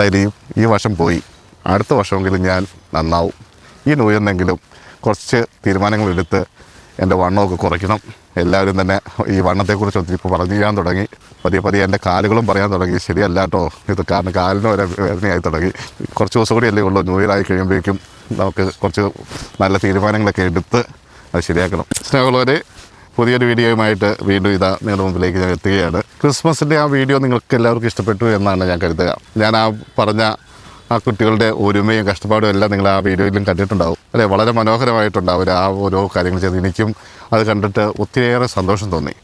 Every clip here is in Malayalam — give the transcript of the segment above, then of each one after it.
എന്തായാലും ഈ വർഷം പോയി. അടുത്ത വർഷമെങ്കിലും ഞാൻ നന്നാവും. ഈ ന്യൂ ഇയറിനെങ്കിലും കുറച്ച് തീരുമാനങ്ങൾ എടുത്ത് എന്റെ വണ്ണമൊക്കെ കുറയ്ക്കണം. എല്ലാവരും തന്നെ ഈ വണ്ണത്തെക്കുറിച്ച് ഒത്തിരി ഇപ്പോൾ പറഞ്ഞു ചെയ്യാൻ തുടങ്ങി. പതിയെ പതിയെ എന്റെ കാലുകളും പറയാൻ തുടങ്ങി. ശരിയല്ല കേട്ടോ. ഇത് കാരണം കാലിന് വരെ വേദനയായി തുടങ്ങി. കുറച്ച് ദിവസം കൂടി അല്ലേ ഉള്ളൂ. ന്യൂ ഇയർ ആയി കഴിയുമ്പോഴേക്കും നമുക്ക് കുറച്ച് നല്ല തീരുമാനങ്ങളൊക്കെ എടുത്ത് അത് ശരിയാക്കണം. സ്നേഹമുള്ളവരെ പുതിയൊരു വീഡിയോയുമായിട്ട് വീണ്ടും ഇതാ നിങ്ങളുടെ മുമ്പിലേക്ക് ഞാൻ എത്തുകയാണ്. ക്രിസ്മസിന്റെ ആ വീഡിയോ നിങ്ങൾക്ക് എല്ലാവർക്കും ഇഷ്ടപ്പെട്ടു എന്നാണ് ഞാൻ കരുതുക. ഞാൻ ആ പറഞ്ഞ ആ കുട്ടികളുടെ ഒരുമയും കഷ്ടപ്പാടും എല്ലാം നിങ്ങൾ ആ വീഡിയോയിലും കണ്ടിട്ടുണ്ടാവും. അല്ലേ? വളരെ മനോഹരമായിട്ടുണ്ടാവും. ആ ഓരോ കാര്യങ്ങൾ ചെയ്ത് എനിക്കും അത് കണ്ടിട്ട് ഒത്തിരിയേറെ സന്തോഷം തോന്നി.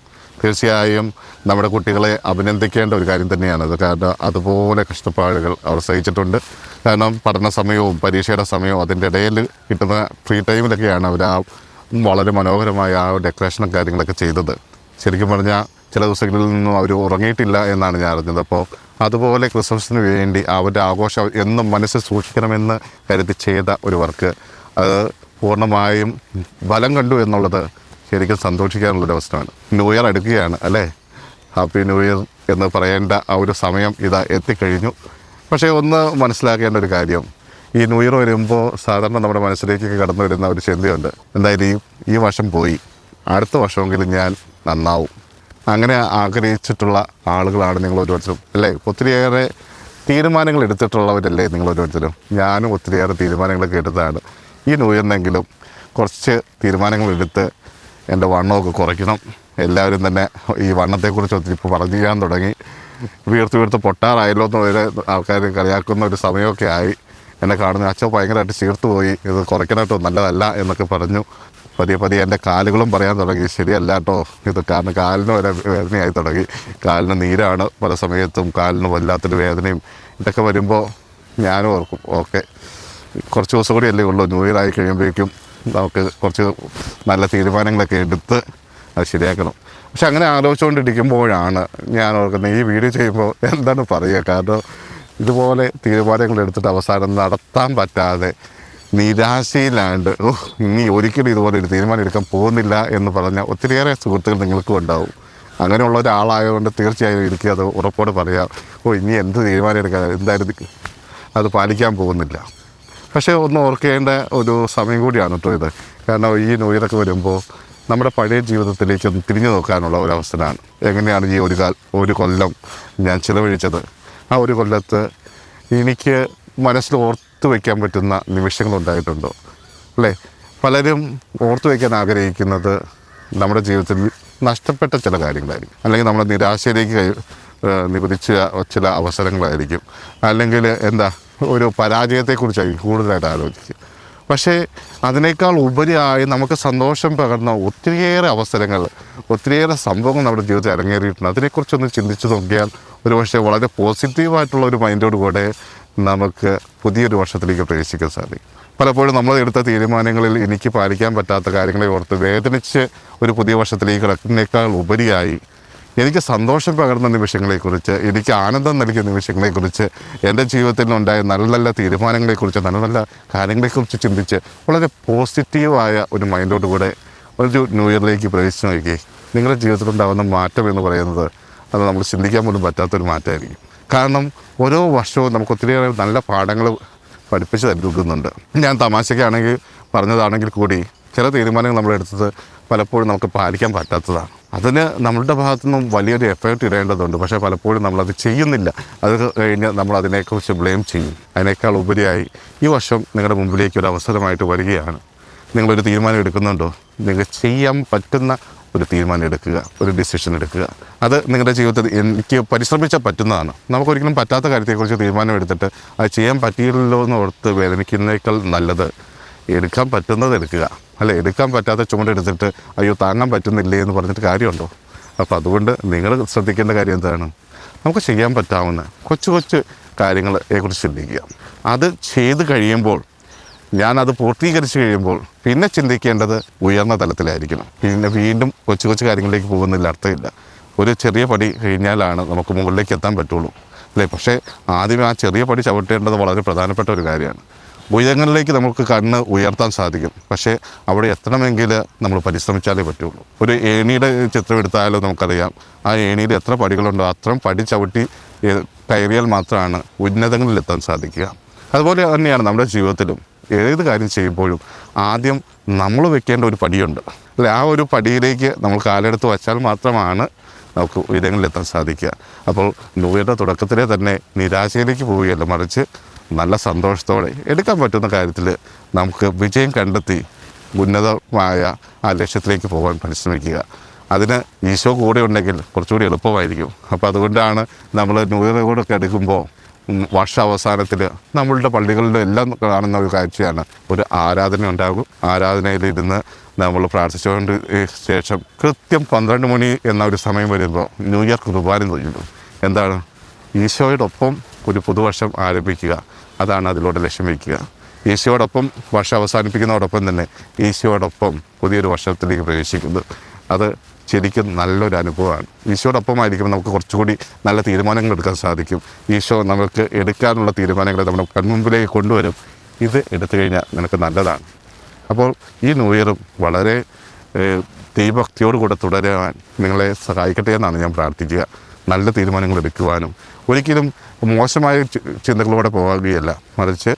തീർച്ചയായും നമ്മുടെ കുട്ടികളെ അഭിനന്ദിക്കേണ്ട ഒരു കാര്യം തന്നെയാണത് കാരണം അതുപോലെ കഷ്ടപ്പാടുകൾ അവർ സഹിച്ചിട്ടുണ്ട് കാരണം പഠന സമയവും പരീക്ഷയുടെ സമയവും അതിന്റെ ഇടയിൽ കിട്ടുന്ന ഫ്രീ ടൈമിലൊക്കെയാണ് അവർ ആ വളരെ മനോഹരമായ ആ ഡെക്കറേഷനും കാര്യങ്ങളൊക്കെ ചെയ്തത്. ശരിക്കും പറഞ്ഞാൽ ചില ദിവസങ്ങളിൽ നിന്നും അവർ ഉറങ്ങിയിട്ടില്ല എന്നാണ് ഞാൻ അറിഞ്ഞത്. അപ്പോൾ അതുപോലെ ക്രിസ്മസിന് വേണ്ടി അവരുടെ ആഘോഷം എന്നും മനസ്സിൽ സൂക്ഷിക്കണമെന്ന് കരുതി ചെയ്ത ഒരു വർക്ക്. അത് പൂർണമായും ഫലം കണ്ടു എന്നുള്ളത് ശരിക്കും സന്തോഷിക്കാനുള്ളൊരു അവസരമാണ്. ന്യൂ ഇയർ അടുക്കുകയാണ് അല്ലേ? ഹാപ്പി ന്യൂ ഇയർ എന്ന് പറയേണ്ട ആ ഒരു സമയം ഇതാ എത്തിക്കഴിഞ്ഞു. പക്ഷേ ഒന്ന് മനസ്സിലാക്കേണ്ട ഒരു കാര്യം. ഈ ന്യൂ ഇയർ വരുമ്പോൾ സാധാരണ നമ്മുടെ മനസ്സിലേക്ക് കടന്നു വരുന്ന ഒരു ചിന്തയുണ്ട്. എന്തായാലും ഈ- വർഷം പോയി. അടുത്ത വർഷമെങ്കിലും ഞാൻ നന്നാവും. അങ്ങനെ ആഗ്രഹിച്ചിട്ടുള്ള ആളുകളാണ് നിങ്ങൾ ഓരോരുത്തരും അല്ലേ? ഒത്തിരിയേറെ തീരുമാനങ്ങൾ എടുത്തിട്ടുള്ളവരല്ലേ നിങ്ങൾ ഓരോരുത്തരും ഞാനും ഒത്തിരിയേറെ തീരുമാനങ്ങളൊക്കെ എടുത്തതാണ്. ഈ ന്യൂ കുറച്ച് തീരുമാനങ്ങൾ എടുത്ത് എന്റെ വണ്ണമൊക്കെ കുറയ്ക്കണം. എല്ലാവരും തന്നെ ഈ വണ്ണത്തെക്കുറിച്ച് ഒത്തിരി ഇപ്പോൾ പറഞ്ഞു ചെയ്യാൻ തുടങ്ങി. വീർത്ത് വീർത്ത് പൊട്ടാറായല്ലോ എന്ന് വരെ ആൾക്കാർ കളിയാക്കുന്ന ഒരു സമയമൊക്കെ ആയി. എന്നെ കാണുന്ന അച്ഛൻ ഭയങ്കരമായിട്ട് ചീർത്തു പോയി. ഇത് കുറയ്ക്കണട്ടോ നല്ലതല്ല എന്നൊക്കെ പറഞ്ഞു. പതിയെ പതിയെ എന്റെ കാലുകളും പറയാൻ തുടങ്ങി. ശരിയല്ല കേട്ടോ. ഇത് കാരണം കാലിന് വരെ വേദനയായി തുടങ്ങി. കാലിന് നീരാണ് പല സമയത്തും. കാലിന് വല്ലാത്തൊരു വേദനയും ഇതൊക്കെ വരുമ്പോൾ ഞാനും ഓർക്കും. ഓക്കെ. കുറച്ച് ദിവസം കൂടി അല്ലേ ഉള്ളൂ. ന്യൂ ഇയർ ആയി കഴിയുമ്പോഴേക്കും നമുക്ക് കുറച്ച് നല്ല തീരുമാനങ്ങളൊക്കെ എടുത്ത് അത് ശരിയാക്കണം. പക്ഷെ അങ്ങനെ ആലോചിച്ചുകൊണ്ടിരിക്കുമ്പോഴാണ് ഞാൻ ഓർക്കുന്നത്. ഈ വീഡിയോ ചെയ്യുമ്പോൾ എന്താണ് പറയുക? കാരണം ഇതുപോലെ തീരുമാനങ്ങൾ എടുത്തിട്ട് അവസാനം നടത്താൻ പറ്റാതെ നിരാശയിലാണ്ട് ഓ ഇനി ഒരിക്കലും ഇതുപോലെ ഒരു തീരുമാനം എടുക്കാൻ പോകുന്നില്ല എന്ന് പറഞ്ഞ ഒത്തിരിയേറെ സുഹൃത്തുക്കൾ നിങ്ങൾക്കും ഉണ്ടാവും. അങ്ങനെയുള്ള ഒരാളായതുകൊണ്ട് തീർച്ചയായും എനിക്ക് അത് ഉറപ്പോടെ പറയാം. ഓ ഇനി എന്ത് തീരുമാനം എടുക്കാൻ? എന്തായാലും അത് പാലിക്കാൻ പോകുന്നില്ല. പക്ഷേ ഒന്ന് ഓർക്കേണ്ട ഒരു സമയം കൂടിയാണ് കേട്ടോ ഇത്. കാരണം ഈ ന്യൂ ഇയറൊക്കെ വരുമ്പോൾ നമ്മുടെ പഴയ ജീവിതത്തിലേക്ക് ഒന്ന് തിരിഞ്ഞു നോക്കാനുള്ള ഒരു അവസരമാണ് എങ്ങനെയാണ് ഈ ഒരു കാൽ ഒരു കൊല്ലം ഞാൻ ചിലവഴിച്ചത്? ആ ഒരു കൊല്ലത്ത് എനിക്ക് മനസ്സിൽ ഓർത്തു വയ്ക്കാൻ പറ്റുന്ന നിമിഷങ്ങളുണ്ടായിട്ടുണ്ടോ. അല്ലേ? പലരും ഓർത്തു വയ്ക്കാൻ ആഗ്രഹിക്കുന്നത് നമ്മുടെ ജീവിതത്തിൽ നഷ്ടപ്പെട്ട ചില കാര്യങ്ങളായിരിക്കും. അല്ലെങ്കിൽ നമ്മുടെ നിരാശയിലേക്ക് നികുതിച്ച ചില അവസരങ്ങളായിരിക്കും. അല്ലെങ്കിൽ എന്താ ഒരു പരാജയത്തെക്കുറിച്ചായിരിക്കും കൂടുതലായിട്ട് ആലോചിക്കുക. പക്ഷേ അതിനേക്കാൾ ഉപരിയായി നമുക്ക് സന്തോഷം പകർന്ന ഒത്തിരിയേറെ അവസരങ്ങൾ ഒത്തിരിയേറെ സംഭവങ്ങൾ നമ്മുടെ ജീവിതത്തിൽ അരങ്ങേറിയിട്ടുണ്ട്. അതിനെക്കുറിച്ചൊന്ന് ചിന്തിച്ചു നോക്കിയാൽ ഒരു പക്ഷേ വളരെ പോസിറ്റീവായിട്ടുള്ള ഒരു മൈൻഡോട് കൂടെ നമുക്ക് പുതിയൊരു വർഷത്തിലേക്ക് പ്രവേശിക്കാൻ സാധിക്കും. പലപ്പോഴും നമ്മൾ എടുത്ത തീരുമാനങ്ങളിൽ എനിക്ക് പാലിക്കാൻ പറ്റാത്ത കാര്യങ്ങളെ ഓർത്ത് വേദനിച്ച് ഒരു പുതിയ വർഷത്തിലേക്ക് കിടക്കുന്നേക്കാൾ ഉപരിയായി എനിക്ക് സന്തോഷം പകർന്ന നിമിഷങ്ങളെക്കുറിച്ച് എനിക്ക് ആനന്ദം നൽകിയ നിമിഷങ്ങളെക്കുറിച്ച് എന്റെ ജീവിതത്തിൽ ഉണ്ടായ നല്ല നല്ല തീരുമാനങ്ങളെക്കുറിച്ച് നല്ല നല്ല കാര്യങ്ങളെക്കുറിച്ച് ചിന്തിച്ച് വളരെ പോസിറ്റീവായ ഒരു മൈൻഡോട് കൂടെ ഒരു ന്യൂ ഇയറിലേക്ക് പ്രവേശിച്ച് നോക്കി. നിങ്ങളുടെ ജീവിതത്തിലുണ്ടാകുന്ന മാറ്റം എന്ന് പറയുന്നത് അത് നമ്മൾ ചിന്തിക്കാൻ പോലും പറ്റാത്തൊരു മാറ്റമായിരിക്കും. കാരണം ഓരോ വർഷവും നമുക്ക് ഒത്തിരിയേറെ നല്ല പാഠങ്ങൾ പഠിപ്പിച്ച് തരുന്നുണ്ട്. ഞാൻ തമാശയ്ക്കാണെങ്കിൽ പറഞ്ഞതാണെങ്കിൽ കൂടി ചില തീരുമാനങ്ങൾ നമ്മളെടുത്തത് പലപ്പോഴും നമുക്ക് പാലിക്കാൻ പറ്റാത്തതാണ്. അതിന് നമ്മളുടെ ഭാഗത്തു നിന്നും വലിയൊരു എഫേർട്ട് ഇടേണ്ടതുണ്ട്. പക്ഷേ പലപ്പോഴും നമ്മളത് ചെയ്യുന്നില്ല. അത് കഴിഞ്ഞ് നമ്മൾ അതിനെക്കുറിച്ച് ബ്ലെയിം ചെയ്യും. അതിനേക്കാൾ ഉപരിയായി ഈ വർഷം നിങ്ങളുടെ മുമ്പിലേക്ക് ഒരു അവസരമായിട്ട് വരികയാണ്. നിങ്ങളൊരു തീരുമാനം എടുക്കുന്നുണ്ടോ? നിങ്ങൾ ചെയ്യാൻ പറ്റുന്ന ഒരു തീരുമാനം എടുക്കുക ഒരു ഡിസിഷൻ എടുക്കുക. അത് നിങ്ങളുടെ ജീവിതത്തിൽ എനിക്ക് പരിശ്രമിച്ചാൽ പറ്റുന്നതാണ്. നമുക്കൊരിക്കലും പറ്റാത്ത കാര്യത്തെക്കുറിച്ച് തീരുമാനം എടുത്തിട്ട് അത് ചെയ്യാൻ പറ്റിയില്ലല്ലോ എന്ന് ഓർത്ത് വേദനിക്കുന്നേക്കാൾ നല്ലത് എടുക്കാൻ പറ്റുന്നത് എടുക്കുക. അല്ലെ? എടുക്കാൻ പറ്റാത്ത ചുമടെടുത്തിട്ട് അയ്യോ താങ്ങാൻ പറ്റുന്നില്ലേ? എന്ന് പറഞ്ഞിട്ട് കാര്യമുണ്ടോ? അപ്പോൾ അതുകൊണ്ട് നിങ്ങൾ ശ്രദ്ധിക്കേണ്ട കാര്യം എന്താണ്? നമുക്ക് ചെയ്യാൻ പറ്റാവുന്ന കൊച്ചു കൊച്ചു കാര്യങ്ങളെക്കുറിച്ച് ചിന്തിക്കുക. അത് ചെയ്ത് കഴിയുമ്പോൾ ഞാനത് പൂർത്തീകരിച്ച് കഴിയുമ്പോൾ പിന്നെ ചിന്തിക്കേണ്ടത് ഉയർന്ന തലത്തിലായിരിക്കണം. പിന്നെ വീണ്ടും കൊച്ചു കൊച്ചു കാര്യങ്ങളിലേക്ക് പോകുന്നതിൽ അർത്ഥമില്ല. ഒരു ചെറിയ പടി കഴിഞ്ഞാലാണ് നമുക്ക് മുകളിലേക്ക് എത്താൻ പറ്റുള്ളൂ. അല്ലേ? പക്ഷേ ആദ്യം ആ ചെറിയ പടി ചവിട്ടേണ്ടത് വളരെ പ്രധാനപ്പെട്ട ഒരു കാര്യമാണ്. ഉയരങ്ങളിലേക്ക് നമുക്ക് കണ്ണ് ഉയർത്താൻ സാധിക്കും. പക്ഷേ അവിടെ എത്തണമെങ്കിൽ നമ്മൾ പരിശ്രമിച്ചാലേ പറ്റുള്ളൂ. ഒരു ഏണിയുടെ ചിത്രം എടുത്താലും നമുക്കറിയാം. ആ ഏണിയിൽ എത്ര പടികളുണ്ടോ അത്രയും പടി ചവിട്ടി കയറിയാൽ മാത്രമാണ് ഉന്നതങ്ങളിലെത്താൻ സാധിക്കുക. അതുപോലെ തന്നെയാണ് നമ്മുടെ ജീവിതത്തിലും. ഏത് കാര്യം ചെയ്യുമ്പോഴും ആദ്യം നമ്മൾ വെക്കേണ്ട ഒരു പടിയുണ്ട്. അല്ലെ? ആ ഒരു പടിയിലേക്ക് നമ്മൾ കാലെടുത്ത് വച്ചാൽ മാത്രമാണ് നമുക്ക് ഉയരങ്ങളിലെത്താൻ സാധിക്കുക. അപ്പോൾ ന്യൂ ഇയറുടെ തുടക്കത്തിലെ തന്നെ നിരാശയിലേക്ക് പോവുകയല്ല. മറിച്ച് നല്ല സന്തോഷത്തോടെ എടുക്കാൻ പറ്റുന്ന കാര്യത്തിൽ നമുക്ക് വിജയം കണ്ടെത്തി ഉന്നതമായ ആ ലക്ഷ്യത്തിലേക്ക് പോകാൻ പരിശ്രമിക്കുക. അതിന് ഈശോ കൂടെ ഉണ്ടെങ്കിൽ കുറച്ചുകൂടി എളുപ്പമായിരിക്കും. അപ്പോൾ അതുകൊണ്ടാണ് നമ്മൾ കൂടെ എടുക്കുമ്പോൾ വർഷാവസാനത്തിൽ നമ്മളുടെ പള്ളികളിലും എല്ലാം കാണുന്ന ഒരു കാഴ്ചയാണ്. ഒരു ആരാധന ഉണ്ടാകും. ആരാധനയിലിരുന്ന് നമ്മൾ പ്രാർത്ഥിച്ചുകൊണ്ട് ശേഷം കൃത്യം പന്ത്രണ്ട് മണി എന്ന ഒരു സമയം വരുമ്പോൾ ന്യൂ ഇയർ കുർബാന തോന്നുന്നു എന്താണ്? ഈശോയോടൊപ്പം ഒരു പുതുവർഷം ആരംഭിക്കുക. അതാണ് അതിലൂടെ ലക്ഷ്യം വയ്ക്കുക. ഈശോയോടൊപ്പം വർഷം അവസാനിപ്പിക്കുന്നതോടൊപ്പം തന്നെ ഈശോയോടൊപ്പം പുതിയൊരു വർഷത്തിലേക്ക് പ്രവേശിക്കുന്നത് അത് ശരിക്കും നല്ലൊരു അനുഭവമാണ്. ഈശോയോടൊപ്പമായിരിക്കും നമുക്ക് കുറച്ചുകൂടി നല്ല തീരുമാനങ്ങൾ എടുക്കാൻ സാധിക്കും. ഈശോ നമുക്ക് എടുക്കാനുള്ള തീരുമാനങ്ങൾ നമ്മുടെ കൺമുമ്പിലേക്ക് കൊണ്ടുവരും. ഇത് എടുത്തു കഴിഞ്ഞാൽ നിനക്ക് നല്ലതാണ്. അപ്പോൾ ഈ ന്യൂ ഇയറും വളരെ ദൈവഭക്തിയോടുകൂടെ തുടരാൻ നിങ്ങളെ സഹായിക്കട്ടെ എന്നാണ് ഞാൻ പ്രാർത്ഥിക്കുക. നല്ല തീരുമാനങ്ങൾ എടുക്കുവാനും ഒരിക്കലും മോശമായ ചിന്തകളോടെ പോവുകയല്ല മറിച്ച്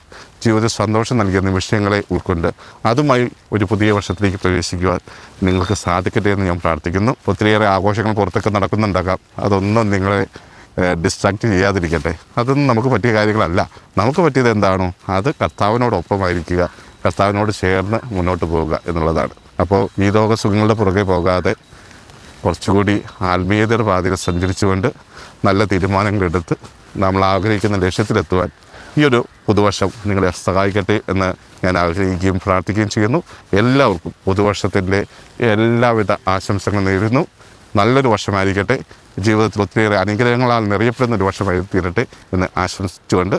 ജീവിതത്തിൽ സന്തോഷം നൽകുന്ന നിമിഷങ്ങളെ ഉൾക്കൊണ്ട് അതുമായി ഒരു പുതിയ വർഷത്തിലേക്ക് പ്രവേശിക്കുവാൻ നിങ്ങൾക്ക് സാധിക്കട്ടെ എന്ന് ഞാൻ പ്രാർത്ഥിക്കുന്നു. ഒത്തിരിയേറെ ആഘോഷങ്ങൾ പുറത്തൊക്കെ നടക്കുന്നുണ്ടാകാം. അതൊന്നും നിങ്ങളെ ഡിസ്ട്രാക്റ്റ് ചെയ്യാതിരിക്കട്ടെ. അതൊന്നും നമുക്ക് പറ്റിയ കാര്യങ്ങളല്ല. നമുക്ക് പറ്റിയത് എന്താണോ അത് കർത്താവിനോടൊപ്പമായിരിക്കുക. കർത്താവിനോട് ചേർന്ന് മുന്നോട്ട് പോവുക എന്നുള്ളതാണ്. അപ്പോൾ ഈ ലോക സുഖങ്ങളുടെ പുറകെ പോകാതെ കുറച്ചുകൂടി ആത്മീയതയുടെ പാതയിൽ സഞ്ചരിച്ചുകൊണ്ട് നല്ല തീരുമാനങ്ങളെടുത്ത് നമ്മൾ ആഗ്രഹിക്കുന്ന ലക്ഷ്യത്തിലെത്തുവാൻ ഈ ഒരു പുതുവർഷം നിങ്ങളെ സഹായിക്കട്ടെ എന്ന് ഞാൻ ആഗ്രഹിക്കുകയും പ്രാർത്ഥിക്കുകയും ചെയ്യുന്നു. എല്ലാവർക്കും പുതുവർഷത്തിന്റെ എല്ലാവിധ ആശംസകളും നേരുന്നു. നല്ലൊരു വർഷമായിരിക്കട്ടെ. ജീവിതത്തിൽ ഒത്തിരിയേറെ അനുഗ്രഹങ്ങളാൽ നിറയപ്പെടുന്ന ഒരു വർഷമായി തീരട്ടെ എന്ന് ആശംസിച്ചുകൊണ്ട്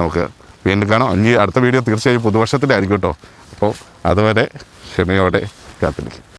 നമുക്ക് വീണ്ടും കാണാം. ഇനി അടുത്ത വീഡിയോ തീർച്ചയായും പുതുവർഷത്തിലായിരിക്കും കേട്ടോ. അപ്പോൾ അതുവരെ ക്ഷമയോടെ കാത്തിരിക്കും